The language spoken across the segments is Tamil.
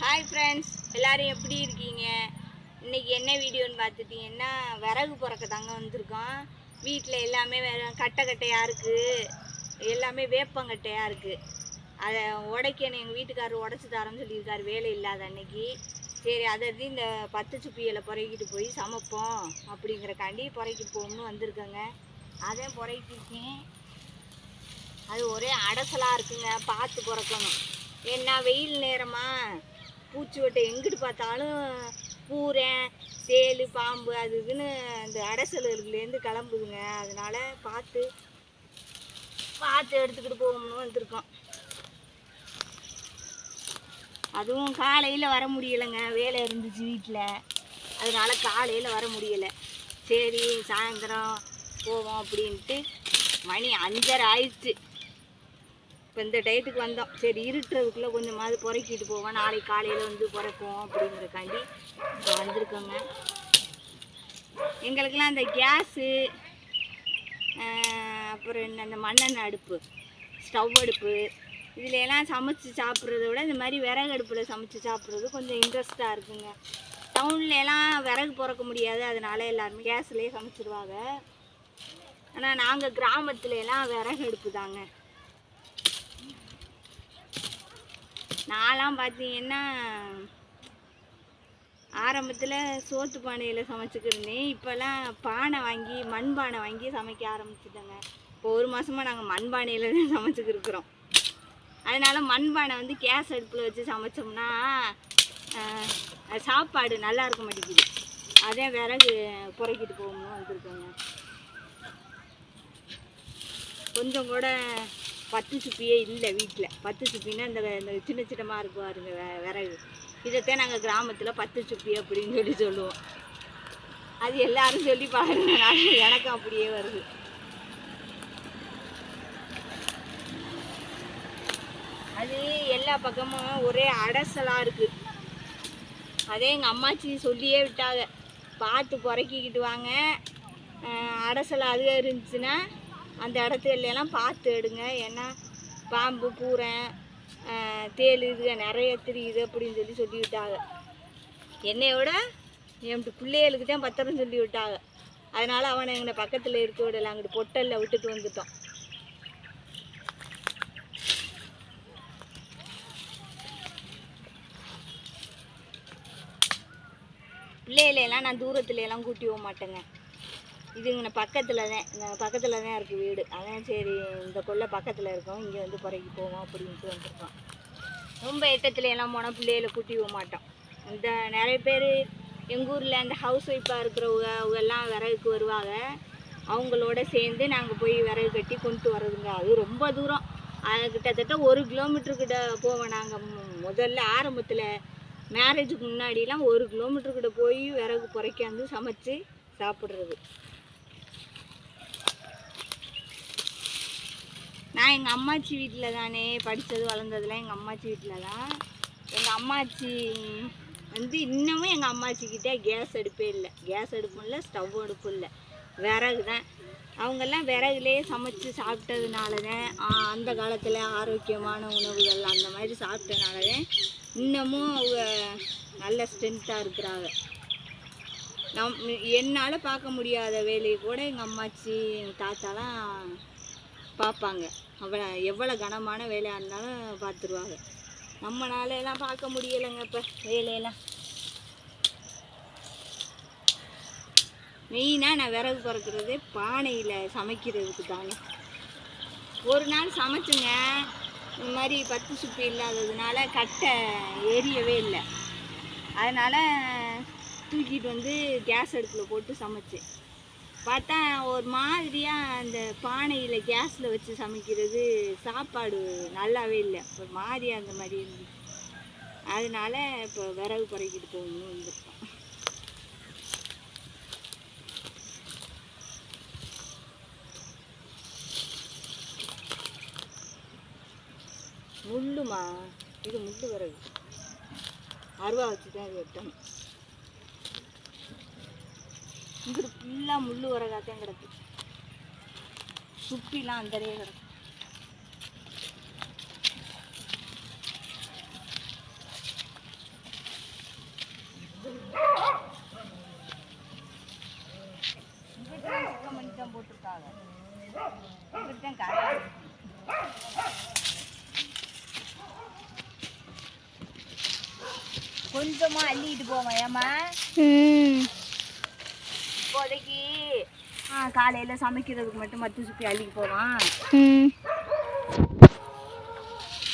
ஹாய் ஃப்ரெண்ட்ஸ் எல்லோரும் எப்படி இருக்கீங்க? இன்னைக்கு என்ன வீடியோன்னு பார்த்துட்டிங்கன்னா விறகு பிறக்க தாங்க வந்திருக்கோம். வீட்டில் எல்லாமே வேற- கட்டை கட்டையாக இருக்குது எல்லாமே வேப்பங்கட்டையாக இருக்குது அதை உடைக்கணும். எங்கள் வீட்டுக்காரர் உடச்சி தரேன்னு சொல்லியிருக்காரு. வேலை இல்லாத அன்னைக்கு. சரி அதை இந்த பத்து சுப்பியில் புறக்கிட்டு போய் சமைப்போம் அப்படிங்கிறக்காண்டி புறக்கிட்டு போகணும்னு வந்திருக்கேங்க. அதே புறக்கிருக்கேன் அது ஒரே அடசலாக இருக்குங்க. பார்த்து பிறக்கணும். ஏன்னா வெயில் நேரமா பூச்சி வட்டை எங்கிட்டு பார்த்தாலும் பூரை சேலு பாம்பு அது இதுன்னு அந்த அடசலுலேருந்து கிளம்புதுங்க. அதனால் பார்த்து பார்த்து எடுத்துக்கிட்டு போகணும்னு வந்திருக்கோம். அதுவும் காலையில் வர முடியலைங்க. வேலை இருந்துச்சு வீட்டில் அதனால் காலையில் வர முடியலை. சரி சாயந்தரம் போவோம் அப்படின்ட்டு மணி அஞ்சரை ஆயிடுச்சு. இப்போ இந்த டயத்துக்கு வந்தோம். சரி இருட்டுறதுக்குள்ளே கொஞ்சமாவது புறக்கிட்டு போவோம். நாளைக்கு காலையில் வந்து புறப்போம் அப்படிங்கிறக்காண்டி இப்போ வந்திருக்கோங்க. எங்களுக்கெல்லாம் அந்த கேஸு அப்புறம் என்ன அந்த மண்ணெண்ணெய் அடுப்பு ஸ்டவ் அடுப்பு இதில் எல்லாம் சமைச்சு சாப்பிட்றத விட இந்த மாதிரி விறகு அடுப்பில் சமைச்சு சாப்பிட்றது கொஞ்சம் இன்ட்ரெஸ்ட்டாக இருக்குங்க. டவுனில் எல்லாம் விறகு பிறக்க முடியாது. அதனால எல்லாருமே கேஸ்லேயே சமைச்சிடுவாங்க ஆனால் நாங்கள் கிராமத்துல எல்லாம் விறகு அடுப்பு தாங்க. நான்லாம் பார்த்தீங்கன்னா ஆரம்பத்தில் சோத்து பானையில் சமைச்சிக்கிருந்தேன் இப்போல்லாம் பானை வாங்கி மண் பானை வாங்கி சமைக்க ஆரம்பிச்சிட்டேங்க. இப்போ ஒரு மாதமாக நாங்கள் மண் பானையில் தான் சமைச்சிக்கிருக்குறோம். அதனால் மண் பானை வந்து கேஸ் அடுப்பில் வச்சு சமைச்சோம்னா சாப்பாடு நல்லா இருக்க மாட்டேங்குது. அதே விறகு புறக்கிட்டு போகணும்னு வந்துருக்கோங்க கொஞ்சம் கூட பத்து சுப்பியே இல்லை வீட்டில் பத்து சுப்பின்னா இந்த இந்த சின்ன சின்னமாக இருக்கும் பாருங்க விறகு. இதைத்தான் நாங்கள் கிராமத்தில் பத்து சுப்பி அப்படின்னு சொல்லி சொல்லுவோம். அது எல்லாரும் சொல்லி பாருங்க எனக்கும் அப்படியே வருது. அது எல்லா பக்கமும் ஒரே அடசலாக இருக்குது அதே எங்கள் அம்மாச்சி சொல்லியே விட்டாங்க. பார்த்து புறக்கிக்கிட்டு வாங்க. அடசல் அதுவே இருந்துச்சுன்னா அந்த இடத்துலலாம் பார்த்து எடுங்க. ஏன்னா பாம்பு பூரை தேல் தேள் இது நிறைய தெரியுது அப்படின்னு சொல்லி சொல்லி விட்டாங்க என்னைய விட என் பிள்ளைகளுக்கு தான் பத்திரம் சொல்லி விட்டாங்க. அதனால் அவனை எங்களை பக்கத்தில் இருக்க விடல. அங்கிட்டு பொட்டலில் விட்டுட்டு வந்துட்டோம். பிள்ளைகளெல்லாம் நான் தூரத்துலலாம் கூட்டி போக மாட்டேங்க. இதுங்க பக்கத்தில் தான் இந்த பக்கத்தில் தான் இருக்குது வீடு. அதான் சரி இந்த கொல்லை பக்கத்தில் இருக்கோம். இங்கே வந்து குறைக்கு போவோம் அப்படின்ட்டு வந்துருக்கோம். ரொம்ப எட்டத்துல எல்லாம் போனால் பிள்ளைகளை கூட்டி போக மாட்டோம். இந்த நிறைய பேர் எங்கள் ஊரில் அந்த ஹவுஸ் ஒய்ஃபாக இருக்கிறவங்க அவங்க எல்லாம் விறகுக்கு வருவாங்க. அவங்களோட சேர்ந்து நாங்கள் போய் விறகு கட்டி கொண்டு வர்றதுங்க. அது ரொம்ப தூரம். அது கிட்டத்தட்ட ஒரு கிலோமீட்டருக்கிட்ட போவோம் நாங்கள் முதல்ல ஆரம்பத்தில் மேரேஜுக்கு முன்னாடிலாம் ஒரு கிலோமீட்டருக்கிட்ட போய் விறகு குறைக்காந்து சமைச்சு சாப்பிட்றது. நான் எங்கள் அம்மாச்சி வீட்டில் தானே படித்தது வளர்ந்ததுலாம் எங்கள் அம்மாச்சி வீட்டில் தான் எங்கள் அம்மாச்சி வந்து இன்னமும் எங்கள் அம்மாச்சிக்கிட்டே கேஸ் அடுப்பே இல்லை. கேஸ் அடுப்பும் இல்லை ஸ்டவ் அடுப்பும் இல்லை. விறகு தான் அவங்கெல்லாம் விறகுலேயே சமைச்சு சாப்பிட்டதுனால தான் அந்த காலத்தில் ஆரோக்கியமான உணவுகள் அந்த மாதிரி சாப்பிட்டனால தான் இன்னமும் அவங்க நல்ல ஸ்ட்ரென்த்தாக இருக்கிறாங்க. நம் என்னால் பார்க்க முடியாத வேலையை கூட எங்கள் அம்மாச்சி எங்கள் தாத்தாலாம் பார்ப்பாங்க. அவ்வளோ எவ்வளோ கனமான வேலையாக இருந்தாலும் பார்த்துருவாங்க. நம்மளால எல்லாம் பார்க்க முடியலைங்க இப்போ வேலையெல்லாம். மெயினாக நான் விறகு பிறக்கிறதே பானையில் சமைக்கிறதுக்கு தாங்க. ஒரு நாள் சமைச்சுங்க. இந்த மாதிரி பத்து சுப்பி இல்லாததுனால கட்டை எரியவே இல்லை. அதனால் தூக்கிட்டு வந்து கேஸ் அடுப்பில் போட்டு சமைச்சேன். பார்த்தா ஒரு மாதிரியாக அந்த பானையில் கேஸில் வச்சு சமைக்கிறது சாப்பாடு நல்லாவே இல்லை. ஒரு மாதிரியாக அந்த மாதிரி இருந்துச்சு. அதனால இப்போ விறகு குறைக்கிட்டு போகணும் வந்திருக்கோம். முள்ளுமா? இது முள்ளு விறகு. அருவா வச்சு தான் இது வெட்டணும். இங்கே ஃபுல்லாக முள் உரகாத்தையும் கிடக்கு. சுப்பிலாம் அந்தரையே கிடக்கு. போட்டிருக்காங்க. இங்கிட்டு தான் கொஞ்சமா அள்ளிட்டு போவோம் ஏமா இப்போதைக்கு காலையில சமைக்கிறதுக்கு மட்டும் மத்து சுப்பி அள்ளிட்டு போவான்.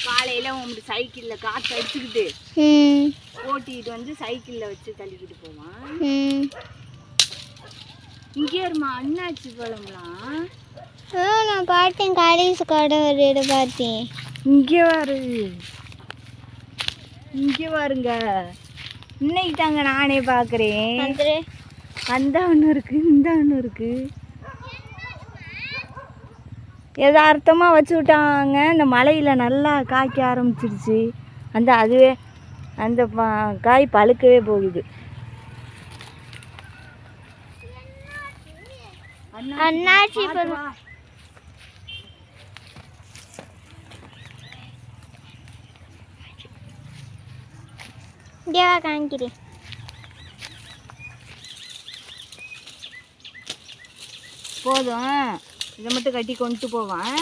காலையில உங்களுக்கு சைக்கிள்ல காற்று அடிச்சுக்கிட்டு ஓட்டிட்டு வந்து சைக்கிள்ல வச்சு தள்ளிக்கிட்டு போவான். இங்கே இருமா அண்ணாச்சி பழம்லாம் நான் பார்த்தேன். காலேஜ் கடை ஒரு இடம் பார்த்தேன். இங்கே வாரு. இங்கே வாருங்க. இன்னைக்கு தாங்க நானே பார்க்குறேன் அந்த ஒன்று இருக்கு இந்த ஒன்று இருக்கு. யதார்த்தமாக வச்சு விட்டாங்க. இந்த மலையில் நல்லா காய்க்க ஆரம்பிச்சிருச்சு. அந்த அதுவே அந்த காய் பழுக்கவே போகுது. அண்ணாச்சி. இங்கே காமிக்கிறேன். போதும். இதை மட்டும் கட்டி கொண்டு போவான்.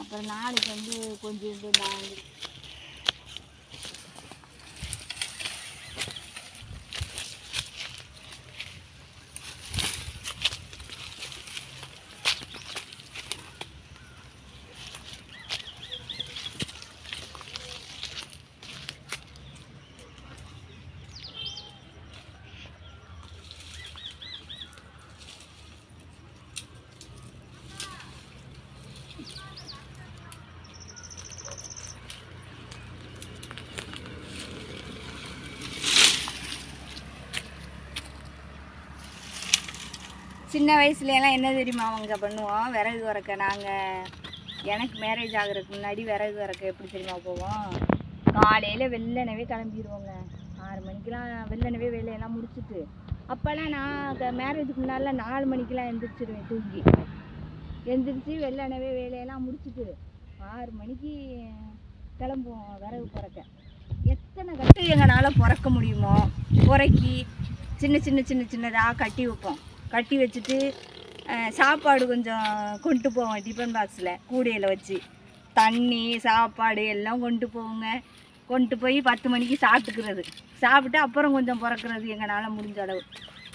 அப்புறம் நாளைக்கு வந்து கொஞ்சம் நான் சின்ன வயசுலலாம் என்ன தெரியுமா அவங்க பண்ணுவோம்? விறகு வறக்க. நாங்கள் எனக்கு மேரேஜ் ஆகிறதுக்கு முன்னாடி விறகு வறக்க எப்படி தெரியுமா போவோம்? காலையில் வெள்ளனவே கிளம்பிடுவோங்க ஆறு மணிக்கெலாம் வெள்ளனவே வேலையெல்லாம் முடிச்சுட்டு. அப்போல்லாம் நான் மேரேஜுக்கு முன்னால் நாலு மணிக்கெலாம் எந்திரிச்சிருவேன் தூங்கி. எந்திரிச்சு வெள்ளனவே வேலையெல்லாம் முடிச்சுட்டு ஆறு மணிக்கு கிளம்புவோம் விறகு பிறக்க. எத்தனை கட்டு எங்களால் பிறக்க முடியுமோ? பிறக்கி சின்ன சின்ன சின்ன சின்னதாக கட்டி வைப்போம். கட்டி வச்சுட்டு சாப்பாடு கொஞ்சம் கொண்டு போவோம் டிஃபன் பாக்ஸில் கூடையில் வச்சு. தண்ணி சாப்பாடு எல்லாம் கொண்டு போவோங்க. கொண்டு போய் பத்து மணிக்கு சாப்பிட்டுக்கிறது. சாப்பிட்டு அப்புறம் கொஞ்சம் பிறக்கிறது எங்களால் முடிஞ்ச அளவு.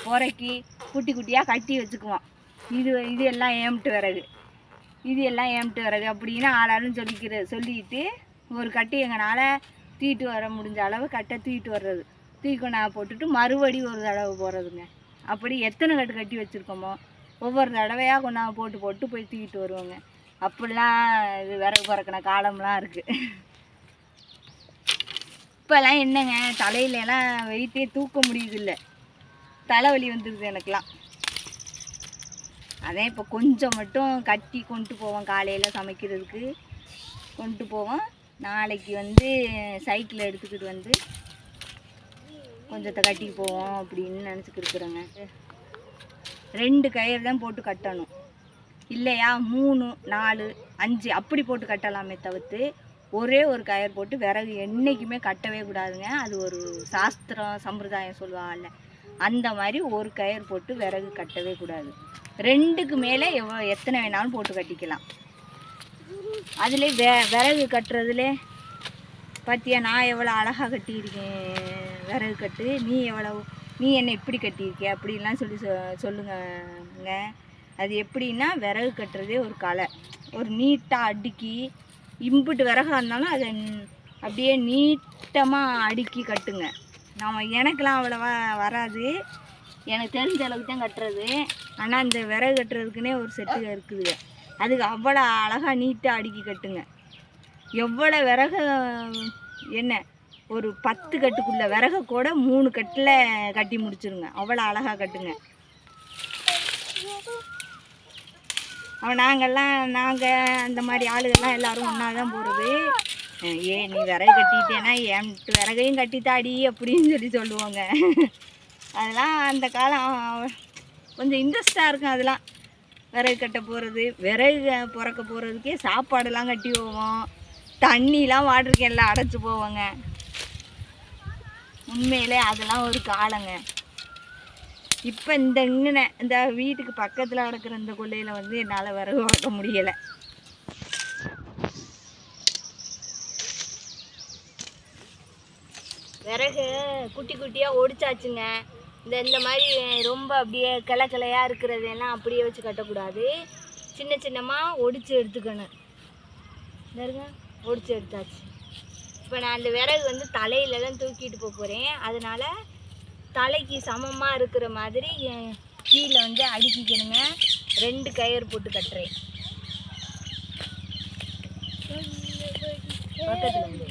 பிறக்கி குட்டி குட்டியாக கட்டி வச்சுக்குவோம். இது இது எல்லாம் ஏமிட்டு விறகு. இது எல்லாம் ஏமிட்டு விறகு அப்படின்னு ஆளாலும் சொல்லிக்கிற சொல்லிட்டு ஒரு கட்டி எங்களால் தூக்கிட்டு வர முடிஞ்ச அளவு கட்டை தூக்கிட்டு வர்றது. தூக்கி கொண்டா போட்டுட்டு மறுபடி ஒரு தடவை போடுறதுங்க அப்படி எத்தனை கட்டு கட்டி வச்சுருக்கோமோ ஒவ்வொரு தடவையாக கொண்டாந்து போட்டு போட்டு போய் தூக்கிட்டு வருவோங்க. அப்படிலாம் இது விறகு பறக்கின காலம்லாம் இருக்குது இப்போல்லாம் என்னங்க தலையிலலாம் வெயிட்டே தூக்க முடியுதில்ல. தலைவலி வந்துடுது எனக்குலாம் அதே இப்போ கொஞ்சம் மட்டும் கட்டி கொண்டு போவோம் காலையில் சமைக்கிறதுக்கு. கொண்டு போவோம். நாளைக்கு வந்து சைக்கிள் எடுத்துக்கிட்டு வந்து கொஞ்சத்தை கட்டி போவோம் அப்படின்னு நினச்சிக்கிட்டு இருக்கிறேங்க ரெண்டு கயிறு தான் போட்டு கட்டணும். இல்லையா? மூணு நாலு அஞ்சு அப்படி போட்டு கட்டலாமே தவிர்த்து ஒரே ஒரு கயிறு போட்டு விறகு என்றைக்குமே கட்டவே கூடாதுங்க. அது ஒரு சாஸ்திரம் சம்பிரதாயம் சொல்லுவாங்கல்ல. அந்த மாதிரி ஒரு கயிறு போட்டு விறகு கட்டவே கூடாது. ரெண்டுக்கு மேலே எவ்வளோ எத்தனை வேணாலும் போட்டு கட்டிக்கலாம். அதில் வெ விறகு கட்டுறதுலே பார்த்தியா நான் எவ்வளோ அழகாக கட்டியிருக்கேன். விறகு கட்டு நீ எவ்வளோ நீ என்னை இப்படி கட்டியிருக்க? அப்படின்லாம் சொல்லி சொ சொல்லுங்கங்க. அது எப்படின்னா விறகு கட்டுறதே ஒரு கலை. ஒரு நீட்டாக அடுக்கி இம்புட்டு விறகா இருந்தாலும் அதை அப்படியே நீட்டமாக அடுக்கி கட்டுங்க. நம்ம எனக்கெலாம் அவ்வளோவா வராது. எனக்கு தெரிஞ்ச அளவுக்கு தான் கட்டுறது. ஆனால் இந்த விறகு கட்டுறதுக்குன்னே ஒரு செட்டு இருக்குதுங்க. அதுக்கு அவ்வளோ அழகாக நீட்டாக அடுக்கி கட்டுங்க. எவ்வளோ விறகு என்ன? ஒரு பத்து கட்டுக்குள்ள விறக கூட மூணு கட்டில் கட்டி முடிச்சிருங்க. அவ்வளோ அழகாக கட்டுங்க. அவன் நாங்கள்லாம் நாங்கள் அந்த மாதிரி ஆளுகள்லாம் எல்லோரும் ஒன்றா தான் போகிறது ஏ நீ விறகு கட்டிட்டேன்னா என் விறகையும் கட்டித்தாடி அப்படின்னு சொல்லி சொல்லுவாங்க. அதெல்லாம் அந்த காலம் கொஞ்சம் இன்ட்ரெஸ்டாக இருக்கும் அதெல்லாம். விறகு கட்ட போகிறது விறகு பிறக்க போகிறதுக்கே சாப்பாடெல்லாம் கட்டி போவோம். தண்ணிலாம் வாட்டர் கேனில் அடைச்சி போவோங்க. உண்மையிலே அதெல்லாம் ஒரு காலங்க. இப்போ இந்த இங்கன இந்த வீட்டுக்கு பக்கத்தில் கிடக்கிற இந்த கொல்லையில் வந்து என்னால் விறகு வளர்க்க முடியலை. விறகு குட்டி குட்டியாக ஒடிச்சாச்சுங்க. இந்த இந்த மாதிரி ரொம்ப அப்படியே கிளை கிளையாக இருக்கிறதெல்லாம் அப்படியே வச்சு கட்டக்கூடாது. சின்ன சின்னமாக ஒடிச்சு எடுத்துக்கணும். இந்த ஒடிச்சு எடுத்தாச்சு. இப்போ நான் அந்த விறகு வந்து தலையில தான் தூக்கிட்டு போக போகிறேன் அதனால் தலைக்கு சமமாக இருக்கிற மாதிரி என் கீழே வந்து அடுக்கிக்கணுங்க. ரெண்டு கயிறு போட்டு கட்டுறேன். பக்கத்தில் வந்து.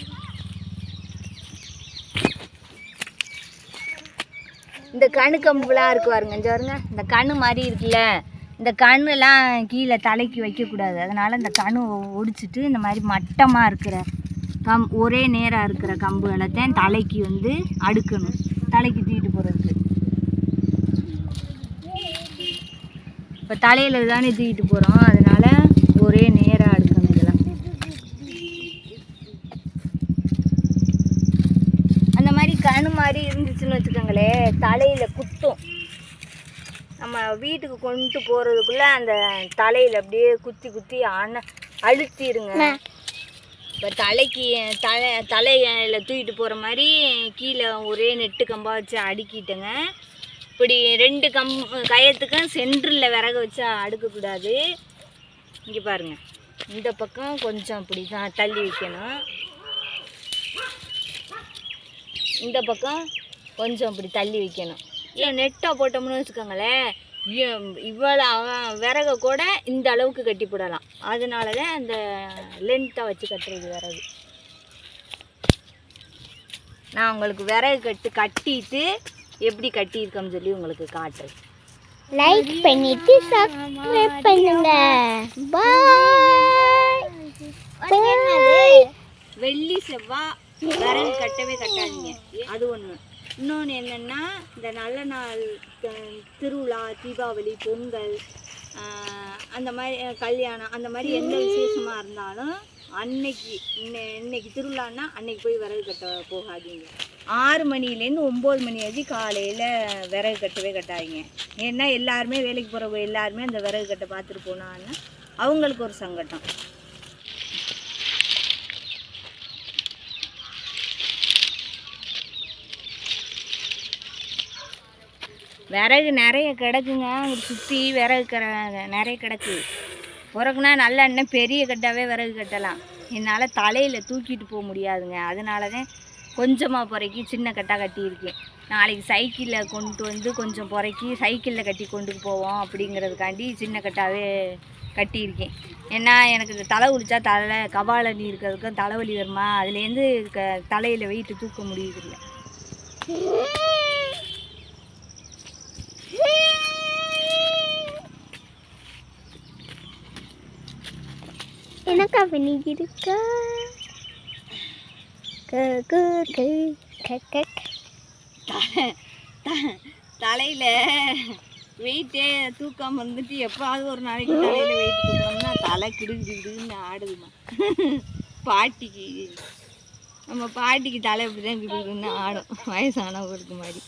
இந்த கணு கம்புலாம் இருக்கு பாருங்க பாருங்க. இந்த கணு மாதிரி இருக்குல்ல இந்த கண்ணுலாம் கீழே தலைக்கு வைக்கக்கூடாது. அதனால இந்த கணு ஒடிச்சிட்டு இந்த மாதிரி மட்டமாக இருக்கிற கம் ஒரே நேராக இருக்கிற கம்பு எல்லாத்தையும் தலைக்கு வந்து அடுக்கணும். தலைக்கு தூக்கிட்டு போகிறதுக்கு இப்போ தலையில் தானே தூக்கிட்டு போகிறோம் அதனால் ஒரே நேராக அடுக்கணும் இதெல்லாம். அந்த மாதிரி கணு மாதிரி இருந்துச்சுன்னு வச்சுக்கோங்களேன் தலையில் குத்தும். நம்ம வீட்டுக்கு கொண்டு போகிறதுக்குள்ளே அந்த தலையில் அப்படியே குத்தி குத்தி அண அழுத்திடுங்க. இப்போ தலைக்கு தலை தலையில் தூக்கிட்டு போகிற மாதிரி கீழே ஒரே நெட்டு கம்பா வச்சு அடுக்கிட்டேங்க. இப்படி ரெண்டு கம் கயத்துக்கும் சென்டரில் விறகு வச்சு அடுக்கக்கூடாது. இங்கே பாருங்க. இந்த பக்கம் கொஞ்சம் இப்படி தான் தள்ளி வைக்கணும். இந்த பக்கம் கொஞ்சம் இப்படி தள்ளி வைக்கணும். இல்லை நெட்டாக போட்டோம்னு வச்சுக்கோங்களேன். இவ்வளோ விறகை கூட இந்த அளவுக்கு கட்டி போடலாம். அதனால தான் அந்த லென்த்தாக வச்சு கட்டுறது விறகு. நான் உங்களுக்கு விறகு கட்டு கட்டிட்டு எப்படி கட்டியிருக்கோம்னு சொல்லி உங்களுக்கு காட்டுறேன். லைக் பண்ணிட்டு சப்ஸ்கிரைப் பண்ணுங்க. பாய் வெள்ளி செவ்வாய் விறகு கட்டவே கட்டாதீங்க. அது ஒன்று இன்னொன்று என்னென்னா இந்த நல்ல நாள் திருவிழா தீபாவளி பொங்கல் அந்த மாதிரி கல்யாணம் அந்த மாதிரி எந்த விசேஷமாக இருந்தாலும் அன்னைக்கு இன்னை இன்னைக்கு திருவிழான்னா அன்னைக்கு போய் விறகு கட்ட போகாதீங்க. ஆறு மணிலேருந்து ஒம்பது மணி வரைக்கும் காலையில் விறகு கட்டவே கட்டாதீங்க. ஏன்னா எல்லாருமே வேலைக்கு போகிறவங்க எல்லாருமே அந்த விறகு கட்டை பார்த்துட்டு போனாங்கன்னா அவங்களுக்கு ஒரு சங்கடம். விறகு நிறைய கிடக்குங்க. சுற்றி விறகு கிற நிறைய கிடக்கு. பிறகுனா நல்ல எண்ணெய் பெரிய கட்டாவே விறகு கட்டலாம். என்னால் தலையில் தூக்கிட்டு போக முடியாதுங்க. அதனால தான் கொஞ்சமாக பிறக்கி சின்ன கட்டாக கட்டியிருக்கேன். நாளைக்கு சைக்கிளில் கொண்டு வந்து கொஞ்சம் பிறக்கி சைக்கிளில் கட்டி கொண்டு போவோம் அப்படிங்கிறதுக்காண்டி சின்ன கட்டாவே கட்டியிருக்கேன். ஏன்னா எனக்கு தலை குளிச்சா தலை கபாலி இருக்கிறதுக்கும் தலைவலி வருமா? அதுலேருந்து க தலையில் வெயிட்டு தூக்க முடியுதில்ல எனக்கா பண்ணிட்டு இருக்கா க, க, க. தலையில் வெயிட்டே தூக்காமல் இருந்துட்டு எப்பாவது ஒரு நாளைக்கு தலையில் வெயிட் தூக்கணும்னா தலை கிடுங்கிடுன்னு ஆடுதுமா பாட்டிக்கு நம்ம பாட்டிக்கு தலை இப்படி தான் கிடுகிடுன்னு ஆடும். வயசானவங்களுக்கு மாதிரி.